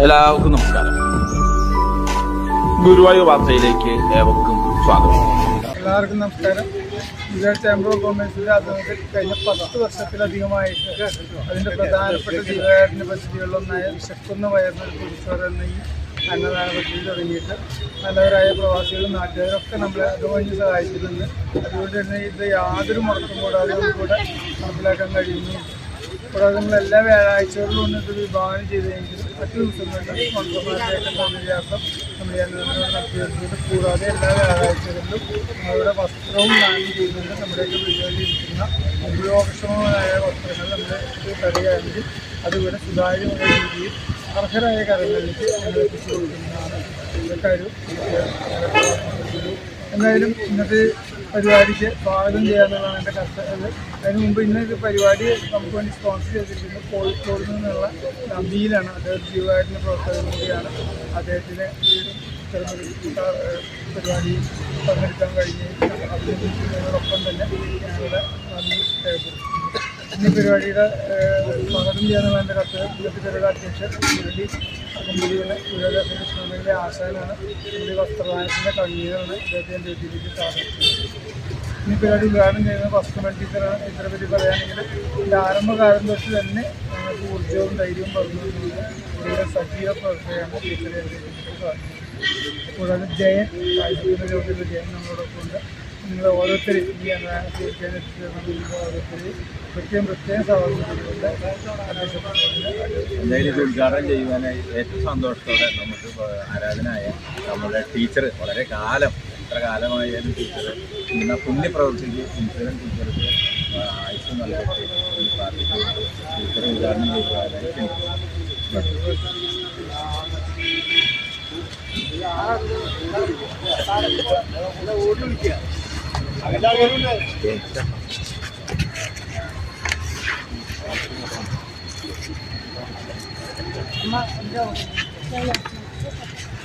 എല്ലാവർക്കും നമസ്കാരം. ഗുരുവായൂർ വാർത്തയിലേക്ക് ഏവർക്കും സ്വാഗതം. എല്ലാവർക്കും നമസ്കാരം. ഗുജറാത്ത് ചേംബർ ഓഫ് കോമേഴ്സിന്റെ ആഭിമുഖ്യത്തിൽ കഴിഞ്ഞ പത്ത് വർഷത്തിലധികമായിട്ട് അതിന്റെ പ്രധാനപ്പെട്ട ജീവകാരുണ്യ പദ്ധതികളിലൊന്നായ വിശക്കുന്ന വയറിനൊരു കുറിച്ചോറ് എന്ന ഈ അന്നദാന പദ്ധതി തുടങ്ങിയിട്ട് നല്ലവരായ പ്രവാസികളും നാട്ടുകാരൊക്കെ നമ്മളെ അതുവഴി സഹായിക്കുന്നുണ്ട്. അതുകൊണ്ട് തന്നെ ഇത് യാതൊരു മുടക്കം കൂടാതെ കൂടെ നടപ്പിലാക്കാൻ കഴിയുന്നു. കൂടാതെ നമ്മൾ എല്ലാ വ്യാഴാഴ്ചകളിലും ഒന്ന് ഇത് വിഭാവനം ചെയ്തെങ്കിലും മറ്റു ദിവസങ്ങളിലും സ്പോൺസർമാരുടെയൊക്കെ സൗകര്യാർത്ഥം നമ്മൾ ഈ അന്നദാനം നടത്തി വരുന്നുണ്ട് കൂടാതെ എല്ലാ വ്യാഴാഴ്ചകളിലും അവരുടെ വസ്ത്രവും ദാനം ചെയ്യുന്നുണ്ട് നമ്മുടെയൊക്കെ വീടുകളിലിരിക്കുന്ന ഉപയോഗക്ഷമമായ വസ്ത്രങ്ങൾ നമ്മുടെ തരികയാണെങ്കിൽ അതുപോലെ സുതാര്യമായ രീതിയിൽ അർഹരായ കരങ്ങളിലേക്ക് നമ്മൾ എത്തിച്ചു കൊടുക്കുന്നതാണ് ഇതൊക്കെ ഒരു എന്തായാലും ഇന്നത്തെ പരിപാടിക്ക് സ്വാഗതം ചെയ്യാന്നുള്ളതാണ് എന്റെ കർത്തവ്യം അതിന് മുമ്പ് ഇന്നൊരു പരിപാടി നമുക്ക് വേണ്ടി സ്പോൺസർ ചെയ്തിരിക്കുന്നത് കോഴിക്കോട് നിന്നുള്ള നബീലാണ് അദ്ദേഹം ജീവകാരുണ്യ പ്രവർത്തകൻ കൂടിയാണ്. അദ്ദേഹത്തിന് ഈ പരിപാടിയിൽ പങ്കെടുക്കാൻ കഴിഞ്ഞ് അഭിനന്ദിക്കുന്നതിനോടൊപ്പം തന്നെ ഞങ്ങളുടെ നന്ദി ഈ പരിപാടിയുടെ സ്വാഗതം ചെയ്യാനുള്ള എന്റെ കർത്തവ്യം പരിപാടി അധ്യക്ഷൻ മുരളി കമ്പനിയുടെ വിദ്യാഭ്യാസ കൃഷ്ണന്റെ ആശാനാണ് നമ്മുടെ വസ്ത്രദാനത്തിന്റെ കൺവീനറാണ് ഇദ്ദേഹത്തിന്റെ ഡ്യൂട്ടിയിലേക്ക് സ്വാഗതം ഈ പരിപാടി ഉദ്ഘാടനം ചെയ്യുന്നത് വസ്ത്രമൽ ടീച്ചറാണ് ടീച്ചറെ പറ്റി പറയുകയാണെങ്കിൽ ഇതിന്റെ ആരംഭകാലം തൊട്ട് തന്നെ ഞങ്ങൾക്ക് ഊർജവും ധൈര്യവും പറഞ്ഞു ഇവിടെ സജീവ പ്രവർത്തകയാണ് ടീച്ചറെ കൂടാതെ ജയൻ കാഴ്ചയുടെ ജയൻ നമ്മളോടൊപ്പം ഉണ്ട്. നിങ്ങൾ ഓരോരുത്തരും ഈ എന്താണ് ഓരോരുത്തരെയും പ്രത്യേകം പ്രത്യേകം ഇത് ഉദ്ഘാടനം ചെയ്യുവാനായി ഏറ്റവും സന്തോഷത്തോടെ നമുക്ക് ആരാധനായ നമ്മുടെ ടീച്ചർ വളരെ കാലം എത്ര കാലമായാലും ടീച്ചർ ഇന്ന പുണ്യ പ്രവർത്തിക്ക് ഇൻഷുറൻസ് ടീച്ചർക്ക് ആയുസ് നൽകട്ടെ. എന്ന് പ്രാർത്ഥിച്ചുകൊണ്ട് ടീച്ചർ ഉദ്ഘാടനം ചെയ്യുവാനായി ക്ഷണിക്കുന്നു